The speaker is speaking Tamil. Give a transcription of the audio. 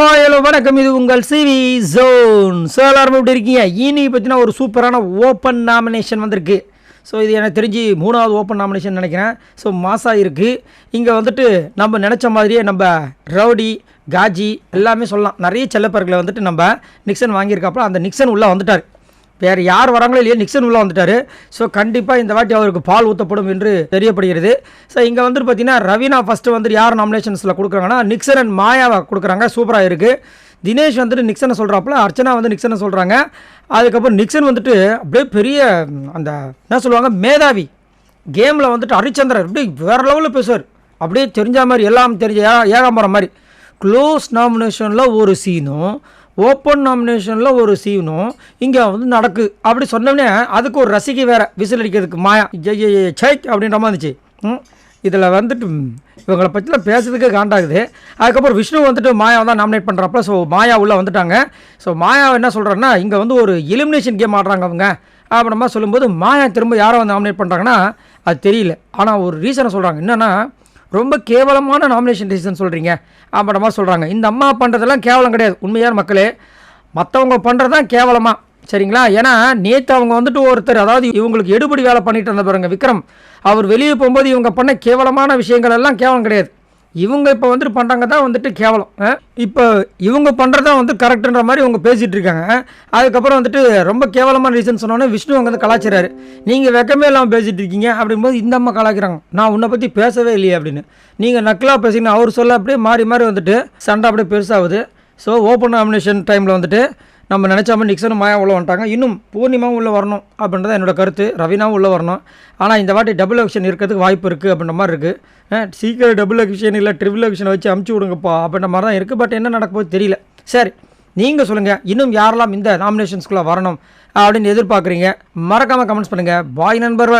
ஹாய் ஹலோ வணக்கம். இது உங்கள் சிவி ஜோன் ஸோ எல்லாரும் எப்படி இருக்கீங்க? இனி பார்த்தீங்கன்னா ஒரு சூப்பரான ஓப்பன் நாமினேஷன் வந்திருக்கு. ஸோ இது எனக்கு தெரிஞ்சு மூணாவது ஓப்பன் நாமினேஷன் நினைக்கிறேன். ஸோ மாசா இருக்குது இங்கே வந்துட்டு நம்ம நினச்ச மாதிரியே நம்ம ரவுடி காஜி எல்லாமே சொல்லலாம். நிறைய செல்லப்பர்களை வந்துட்டு நம்ம நிக்சன் வாங்கியிருக்காப்புல அந்த நிக்சன் உள்ளே வந்துட்டார். வேறு யார் வராங்களோ இல்லையோ நிக்சன் உள்ளே வந்துட்டார். ஸோ கண்டிப்பாக இந்த வாட்டி அவருக்கு பால் ஊற்றப்படும் என்று தெரியப்படுகிறது. ஸோ இங்கே வந்துட்டு பார்த்தீங்கன்னா ரவீனா ஃபஸ்ட்டு வந்துட்டு யார் நாமினேஷன்ஸில் கொடுக்குறாங்கன்னா நிக்சன் அண்ட் மாயாவை கொடுக்குறாங்க. சூப்பராக இருக்குது தினேஷ் வந்துட்டு நிக்சனை சொல்கிறாப்புல அர்ச்சனா வந்து நிக்சனை சொல்கிறாங்க அதுக்கப்புறம் நிக்சன் வந்துட்டு அப்படியே பெரிய அந்த என்ன சொல்லுவாங்க மேதாவி. கேமில் வந்துட்டு ஹரிச்சந்திரன் அப்படியே வேறு லெவலில் பேசுவார். அப்படியே தெரிஞ்ச மாதிரி எல்லாம் தெரிஞ்ச ஏ ஏகாம்பரம் மாதிரி. க்ளோஸ் நாமினேஷனில் ஒரு சீனும் ஓப்பன் நாமினேஷனில் ஒரு சீனும் இங்கே வந்து நடக்கு. அப்படி சொன்னோடனே அதுக்கு ஒரு ரசிகை வேறு விசில் அடிக்கிறதுக்கு மாயா. ஜெய் ஜெய் ஜெய் அப்படின்ற மாதிரி இருந்துச்சு. இதில் வந்துட்டு இவங்களை பற்றிலாம் பேசுறதுக்கு காண்டாகுது. அதுக்கப்புறம் விஷ்ணு வந்துட்டு மாயாவை தான் நாமினேட் பண்ணுறப்ப ஸோ மாயா உள்ளே வந்துட்டாங்க. ஸோ மாயா என்ன சொல்கிறேன்னா இங்கே வந்து ஒரு எலிமினேஷன் கேம் ஆடுறாங்க அவங்க. அப்படின்னா சொல்லும்போது மாயா திரும்ப யாரை வந்து நாமினேட் பண்ணுறாங்கன்னா அது தெரியல. ஆனால் ஒரு ரீசனை சொல்கிறாங்க என்னென்னா ரொம்ப கேவலமான நாமினேஷன் ரீசன் சொல்கிறீங்க அப்படின்ற மாதிரி சொல்கிறாங்க இந்த அம்மா பண்ணுறதெல்லாம் கேவலம் கிடையாது. உண்மையான மக்களே மற்றவங்க பண்ணுறது தான் கேவலமாக சரிங்களா? ஏன்னா நேற்று அவங்க வந்துட்டு ஒருத்தர் அதாவது இவங்களுக்கு எடுபடி வேலை பண்ணிட்டு இருந்த பாருங்க விக்ரம். அவர் வெளியே போகும்போது இவங்க பண்ண கேவலமான விஷயங்கள் எல்லாம் கேவலம் கிடையாது. இவங்க இப்போ வந்துட்டு பண்ணுறாங்க தான் வந்துட்டு கேவலம். இப்போ இவங்க பண்ணுறதா வந்து கரெக்டுன்ற மாதிரி இவங்க பேசிகிட்டு இருக்காங்க. அதுக்கப்புறம் வந்துட்டு ரொம்ப கேவலமான ரீசன் சொன்னோன்னே விஷ்ணு அங்கே வந்து கலாச்சாராரு நீங்கள் வெக்கமே இல்லாமல் பேசிகிட்டு இருக்கீங்க அப்படிங்கும்போது இந்த அம்மா கலாய்க்கிறாங்க. நான் உன்னை பற்றி பேசவே இல்லையே அப்படின்னு. நீங்கள் நக்கலாக பேசிங்கன்னா அவர் சொல்ல அப்படியே மாறி மாறி வந்துட்டு சண்டை அப்படியே பெருசாகுது. ஸோ ஓப்பன் நாமினேஷன் டைமில் வந்துட்டு நம்ம நினச்சாமல் நிக்சனும் மாயா உள்ளே வந்துட்டாங்க. இன்னும் பூர்ணிமாவும் உள்ளே வரணும் அப்படின்றத என்னோட கருத்து. ரவீனாவும் உள்ளே வரணும். ஆனால் இந்த வாட்டி டபுள் எலெக்ஷன் இருக்கிறதுக்கு வாய்ப்பு இருக்குது அப்படின்ற மாதிரி இருக்குது சீக்கிரம் டபுள் எலெக்ஷன் இல்லை ட்ரிபிள் எலெக்ஷனை வச்சு அமுச்சு விடுங்கப்பா அப்படின்ற மாதிரி தான் இருக்குது பட் என்ன நடக்க போகுது தெரியல. சரி நீங்கள் சொல்லுங்கள் இன்னும் யாரெல்லாம் இந்த நாமினேஷன்ஸ்குள்ளே வரணும் அப்படின்னு எதிர்பார்க்குறீங்க? மறக்காமல் கமெண்ட்ஸ் பண்ணுங்கள் பாய் நண்பர்